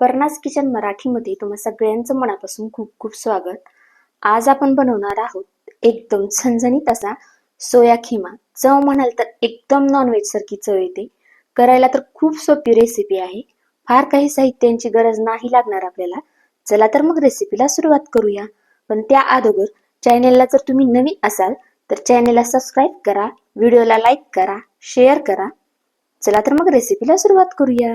Aparna's kitchen मराठीमध्ये तुम्हा सगळ्यांचं मनापासून खूप खूप स्वागत. आज आपण बनवणार आहोत एकदम झणझणीत असा सोया खिमा. चव म्हणाल तर एकदम नॉनव्हेज सारखी चव येते. करायला तर खूप सोपी रेसिपी आहे. फार काही साहित्यांची गरज नाही लागणार आपल्याला. चला तर मग रेसिपीला सुरुवात करूया. पण त्या अगोदर चॅनेलला जर तुम्ही नवीन असाल तर चॅनेलला सबस्क्राईब करा व्हिडिओला लाईक करा शेअर करा. चला तर मग रेसिपीला सुरुवात करूया.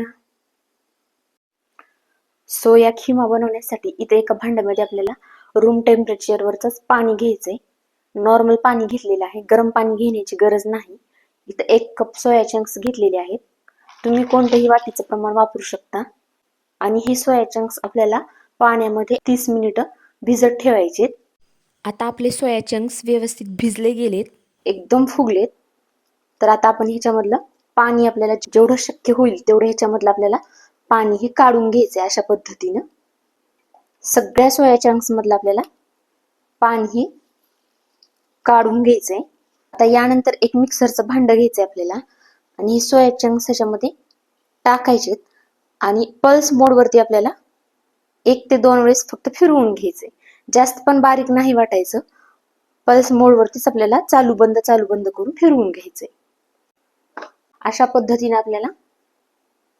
सोया खिमा बनवण्यासाठी इथे एका भांड्यामध्ये आपल्याला रूम टेम्परेचरवरच पाणी घ्यायचंय. नॉर्मल पाणी घेतलेलं आहे. गरम पाणी घेण्याची गरज नाही. इथं एक कप सोया चंक्स घेतलेले आहेत. तुम्ही कोणत्याही वाटीचं प्रमाण वापरू शकता. आणि हे सोया चंक्स आपल्याला पाण्यामध्ये तीस मिनिटं भिजत ठेवायचे आता आपले सोया चंक्स व्यवस्थित भिजले गेलेत. एकदम फुगलेत. तर आता आपण ह्याच्यामधलं पाणी आपल्याला जेवढं शक्य होईल तेवढं ह्याच्यामधलं आपल्याला पाणी हे काढून घ्यायचंय अशा पद्धतीनं. सगळ्या सोया चंक्स मधलं आपल्याला पाणी हे काढून घ्यायचंय. आता यानंतर एक मिक्सरचं भांड घ्यायचंय आपल्याला. आणि हे सोया चंक्स ह्याच्यामध्ये टाकायचेत. आणि पल्स मोडवरती आपल्याला एक ते दोन वेळेस फक्त फिरवून घ्यायचंय. जास्त पण बारीक नाही वाटायचं. पल्स मोडवरतीच आपल्याला चालू बंद चालू बंद करून फिरवून घ्यायचंय. अशा पद्धतीने आपल्याला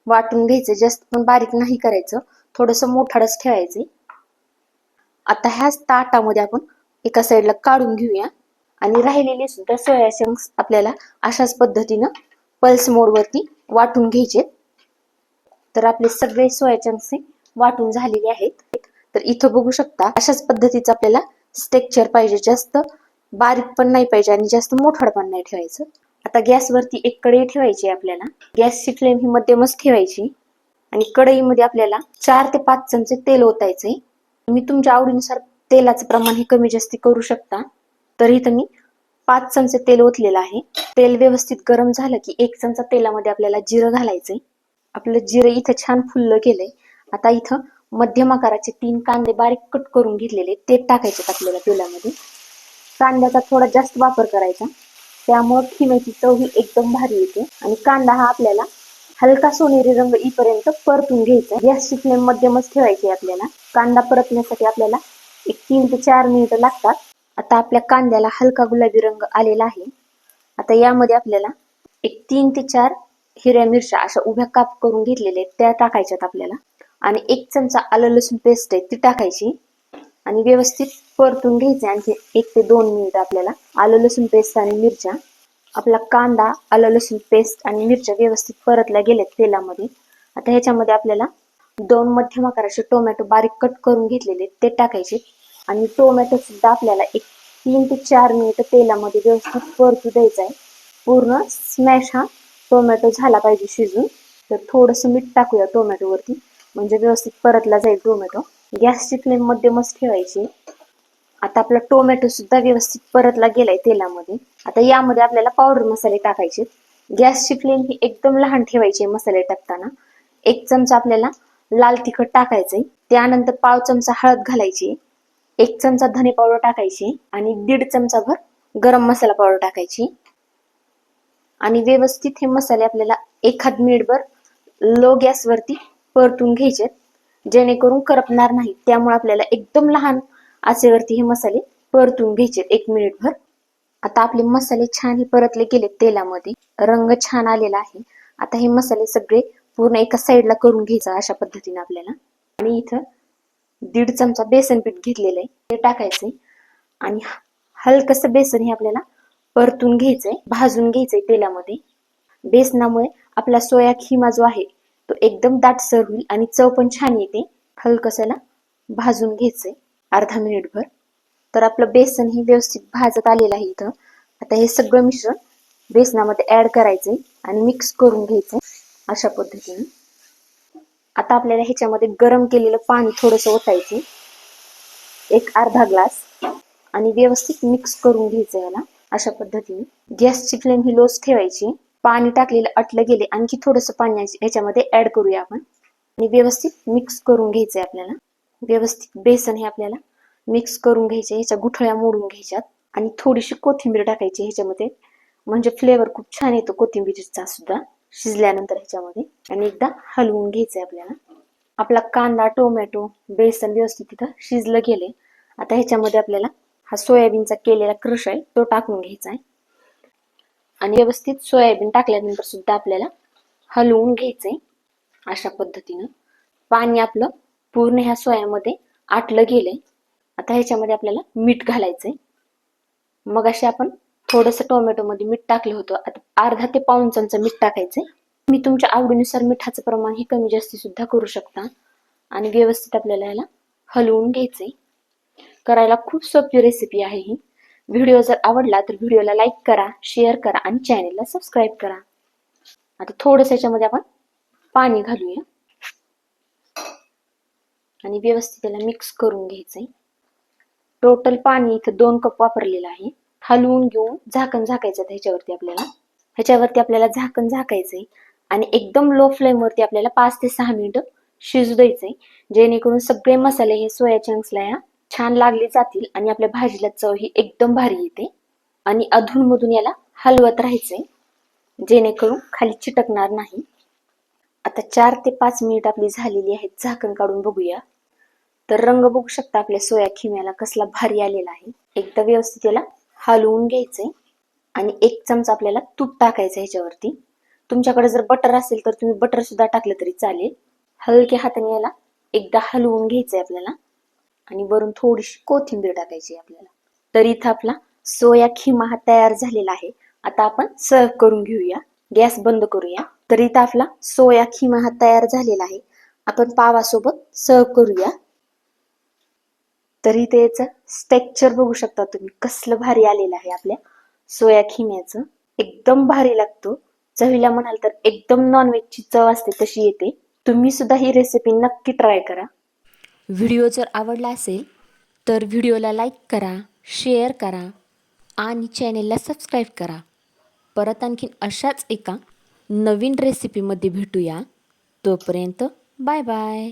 वाटून घ्यायचं जास्त पण बारीक नाही करायचं. थोडस मोठाडच ठेवायचे. आता ह्याच ताटामध्ये आपण एका साईडला काढून घेऊया. आणि राहिलेले सुद्धा सोया चंक्स आपल्याला अशाच पद्धतीनं पल्स मोडवरती वाटून घ्यायचे. तर आपले सगळे सोया चंक्स वाटून झालेले आहेत. तर इथं बघू शकता अशाच पद्धतीचं आपल्याला स्टेक्चर पाहिजे. जास्त बारीक पण नाही पाहिजे आणि जास्त मोठाड पण नाही ठेवायचं. आता गॅसवरती एक कढई ठेवायची आहे आपल्याला. गॅसची फ्लेम ही मध्यमच ठेवायची. आणि कढईमध्ये आपल्याला चार ते पाच चमचे तेल ओतायचे तुम्ही तुमच्या आवडीनुसार तेलाचं प्रमाण हे कमी जास्ती करू शकता. तर मी पाच चमचे तेल ओतलेलं आहे. तेल व्यवस्थित गरम झालं की एक चमचा तेलामध्ये आपल्याला जिरं घालायचंय. आपलं जिरं इथं छान फुललं गेलंय. आता इथं मध्यम आकाराचे तीन कांदे बारीक कट करून घेतलेले ते टाकायचे आपल्याला तेलामध्ये. कांद्याचा थोडा जास्त वापर करायचा. त्यामुळे खिम्याची चव ही एकदम भारी येते. आणि कांदा हा आपल्याला हलका सोनेरी रंग इपर्यंत परतून घ्यायचा. गॅसची फ्लेम मध्यमच ठेवायची आपल्याला. कांदा परतण्यासाठी आपल्याला एक तीन ते चार मिनिटं लागतात. आता आपल्या कांद्याला हलका गुलाबी रंग आलेला आहे. आता यामध्ये आपल्याला एक तीन ते चार हिरव्या मिरच्या अशा उभ्या काप करून घेतलेल्या आहेत. त्या टाकायच्यात आपल्याला. आणि एक चमचा आलं लसूण पेस्ट आहे ती टाकायची. आणि व्यवस्थित परतून घ्यायचे आणखी एक ते दोन मिनिट आपल्याला. आलं लसूण पेस्ट आणि मिरच्या. आपला कांदा आलं लसूण पेस्ट आणि मिरच्या व्यवस्थित परतल्या गेल्यात तेलामध्ये. आता ह्याच्यामध्ये आपल्याला दोन मध्यम आकाराचे टोमॅटो बारीक कट करून घेतलेले ते टाकायचे. आणि टोमॅटो सुद्धा आपल्याला एक तीन ते चार मिनिट तेलामध्ये व्यवस्थित परतू द्यायचा आहे पूर्ण स्मॅश हा टोमॅटो झाला पाहिजे शिजून. तर थोडंसं मीठ टाकूया टोमॅटोवरती. म्हणजे व्यवस्थित परतला जाईल टोमॅटो. गॅसची फ्लेम मध्यमच ठेवायची. आता आपला टोमॅटो सुद्धा व्यवस्थित परतला गेलाय तेलामध्ये. आता यामध्ये आपल्याला पावडर मसाले टाकायचे. गॅसची फ्लेम ही एकदम लहान ठेवायची मसाले टाकताना. एक चमचा आपल्याला लाल तिखट टाकायचंय. त्यानंतर पाव चमचा हळद घालायची. एक चमचा धने पावडर टाकायची आणि दीड चमचा भर गरम मसाला पावडर टाकायची. आणि व्यवस्थित हे मसाले आपल्याला एखाद मिनिटभर लो गॅसवरती परतून घ्यायचे जेणेकरून करपणार नाही. त्यामुळे आपल्याला एकदम लहान आचेवरती हे मसाले परतून घ्यायचे एक मिनिटभर. आता आपले मसाले छान हे परतले गेले तेलामध्ये. रंग छान आलेला आहे. आता हे मसाले सगळे पूर्ण एका साईडला करून घ्यायचं अशा पद्धतीने आपल्याला. आणि इथं दीड चमचा बेसन पीठ घेतलेलं आहे. ते टाकायचंय. आणि हलकस बेसन हे आपल्याला परतून घ्यायचंय. भाजून घ्यायचंय तेलामध्ये. बेसनामुळे आपला सोया खिमा जो आहे तो एकदम दाटसर होईल आणि चव पण छान येते. हलकसाला भाजून घ्यायचंय. अर्धा मिनिटभर तर आपलं बेसन हे व्यवस्थित भाजत आलेलं आहे इथं. आता हे सगळं मिश्रण बेसनामध्ये ऍड करायचंय आणि मिक्स करून घ्यायचंय अशा पद्धतीने. आता आपल्याला ह्याच्यामध्ये गरम केलेलं पाणी थोडंसं ओतायचं एक अर्धा ग्लास आणि व्यवस्थित मिक्स करून घ्यायचं याला अशा पद्धतीने. गॅसची फ्लेम ही लोच ठेवायची. पाणी टाकलेलं अटलं गेले आणखी थोडंसं पाणी ह्याच्यामध्ये ऍड करूया आपण. आणि व्यवस्थित मिक्स करून घ्यायचंय आपल्याला. व्यवस्थित बेसन हे आपल्याला मिक्स करून घ्यायचे ह्याच्या गुठळ्या मोडून घ्यायच्यात. आणि थोडीशी कोथिंबीर टाकायची ह्याच्यामध्ये. म्हणजे फ्लेवर खूप छान येतो कोथिंबीरचा सुद्धा शिजल्यानंतर ह्याच्यामध्ये. आणि एकदा हलवून घ्यायचंय आपल्याला. आपला कांदा टोमॅटो बेसन व्यवस्थित तिथं शिजलं गेले आता ह्याच्यामध्ये आपल्याला हा सोयाबीनचा केलेला क्रश आहे तो टाकून घ्यायचा आहे. आणि व्यवस्थित सोयाबीन टाकल्यानंतर सुद्धा आपल्याला हलवून घ्यायचंय अशा पद्धतीनं. पाणी आपलं पूर्ण ह्या सोयामध्ये आटलं गेलंय. आता ह्याच्यामध्ये आपल्याला मीठ घालायचंय. मग असे आपण थोडस टोमॅटोमध्ये मीठ टाकलं होतं. आता अर्धा ते पाऊन चमचा मीठ टाकायचंय. मी तुमच्या आवडीनुसार मिठाचं प्रमाण हे कमी जास्ती सुद्धा करू शकता. आणि व्यवस्थित आपल्याला याला हलवून घ्यायचंय. करायला खूप सोपी रेसिपी आहे ही. व्हिडिओ जर आवडला तर व्हिडिओला लाईक करा शेअर करा आणि चॅनेलला सबस्क्राईब करा. आता थोडस याच्यामध्ये आपण पाणी घालूया. आणि व्यवस्थित त्याला मिक्स करून घ्यायचंय. टोटल पाणी इथं दोन कप वापरलेलं आहे. हलवून घेऊन झाकण झाकायचं ह्याच्यावरती आपल्याला. ह्याच्यावरती आपल्याला झाकण झाकायचंय. आणि एकदम लो फ्लेम वरती आपल्याला पाच ते सहा मिनिटं शिजू द्यायचंय. जेणेकरून सगळे मसाले हे सोया चंक्सला या छान लागले जातील आणि आपल्या भाजीला चव ही एकदम भारी येते. आणि अधूनमधून याला हलवत राहायचंय जेणेकरून खाली चिटकणार नाही. आता चार ते पाच मिनिट आपली झालेली आहेत झाकण काढून बघूया. तर रंग बघू शकता आपल्या सोया खिम्याला कसला भारी आलेला आहे. एकदा व्यवस्थित याला हलवून घ्यायचंय. आणि एक चमचा आपल्याला तूप टाकायचं ह्याच्यावरती. तुमच्याकडे जर बटर असेल तर तुम्ही बटर सुद्धा टाकलं तरी चालेल. हलक्या हाताने याला एकदा हलवून घ्यायचंय आपल्याला. आणि वरून थोडीशी कोथिंबीर टाकायची आपल्याला. तर इथं आपला सोया खिमा हा तयार झालेला आहे. आता आपण सर्व करून घेऊया. गॅस बंद करूया. तर इथं आपला सोया खिमा हा तयार झालेला आहे. आपण पावासोबत सर्व करूया. तरी त्याचं स्टेक्चर बघू शकता तुम्ही. कसलं भारी आलेलं आहे आपल्या सोया खिम्याचं. एकदम भारी लागतो. चवीला म्हणाल तर एकदम नॉनव्हेजची चव असते तशी येते. तुम्ही सुद्धा ही रेसिपी नक्की ट्राय करा. व्हिडिओ जर आवडला असेल तर व्हिडिओला लाईक करा शेअर करा आणि चॅनेलला सबस्क्राईब करा. परत आणखीन अशाच एका नवीन रेसिपीमध्ये भेटूया. तोपर्यंत बाय बाय.